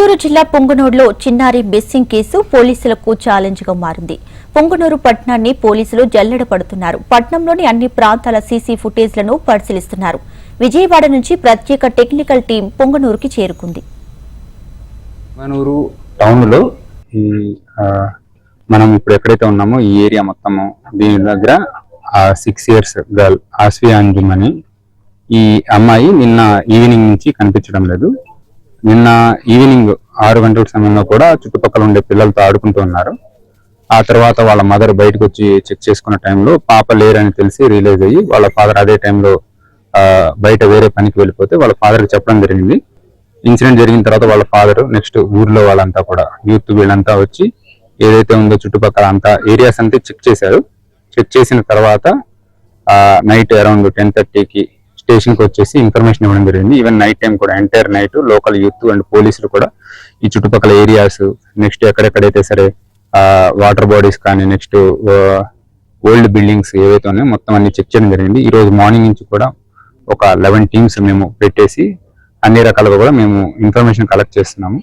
చిత్తూరు జిల్లా పొంగనూరులో చిన్నారి missing case పోలీసులకు ఛాలెంజ్గా మారింది. పొంగనూరు పట్టణాన్ని పోలీసులు జల్లెడ పడుతున్నారు. పట్టణంలోని అన్ని ప్రాంతాల సీసీ ఫుటేజ్లను పరిశీలిస్తున్నారు. విజయవాడ నుంచి ప్రత్యేక టెక్నికల్ టీం పొంగనూరుకి చేరుకుంది. మనూరు టౌన్లో ఈ ఆ, మనం ఇప్పుడు ఎక్కడైతే ఉన్నామో ఈ ఏరియా మొత్తము దీని దగ్గర six years girl Asviya Anjum అని ఈ అమ్మాయి నిన్న ఈవినింగ్ నుంచి కనిపించడం లేదు. నిన్న ఈవినింగ్ ఆరు గంటల సమయంలో కూడా చుట్టుపక్కల ఉండే పిల్లలతో ఆడుకుంటూ ఉన్నారు. ఆ తర్వాత వాళ్ళ మదర్ బయటకు వచ్చి చెక్ చేసుకున్న టైంలో పాప లేరని తెలిసి రిలీజ్ అయ్యి వాళ్ళ ఫాదర్ అదే టైంలో బయట వేరే పనికి వెళ్ళిపోతే వాళ్ళ ఫాదర్ చెప్పడం జరిగింది. ఇన్సిడెంట్ జరిగిన తర్వాత వాళ్ళ ఫాదర్ నెక్స్ట్ ఊర్లో వాళ్ళంతా కూడా యూత్ వీళ్ళంతా వచ్చి ఏదైతే ఉందో చుట్టుపక్కల అంతా ఏరియాస్ అంతా చెక్ చేశారు. చెక్ చేసిన తర్వాత నైట్ అరౌండ్ టెన్ థర్టీకి స్టేషన్కి వచ్చేసి ఇన్ఫర్మేషన్ ఇవ్వడం జరిగింది. ఈవెన్ నైట్ టైం కూడా entire night local youth and పోలీసులు కూడా ఈ చుట్టుపక్కల ఏరియాస్ నెక్స్ట్ ఎక్కడెక్కడైతే సరే వాటర్ బాడీస్ కానీ నెక్స్ట్ ఓల్డ్ బిల్డింగ్స్ ఏవైతే ఉన్నాయో మొత్తం అన్ని చెక్ చేయడం జరిగింది. ఈ రోజు మార్నింగ్ నుంచి కూడా ఒక లెవెన్ టీమ్స్ మేము పెట్టేసి అన్ని రకాలుగా కూడా మేము ఇన్ఫర్మేషన్ కలెక్ట్ చేస్తున్నాము.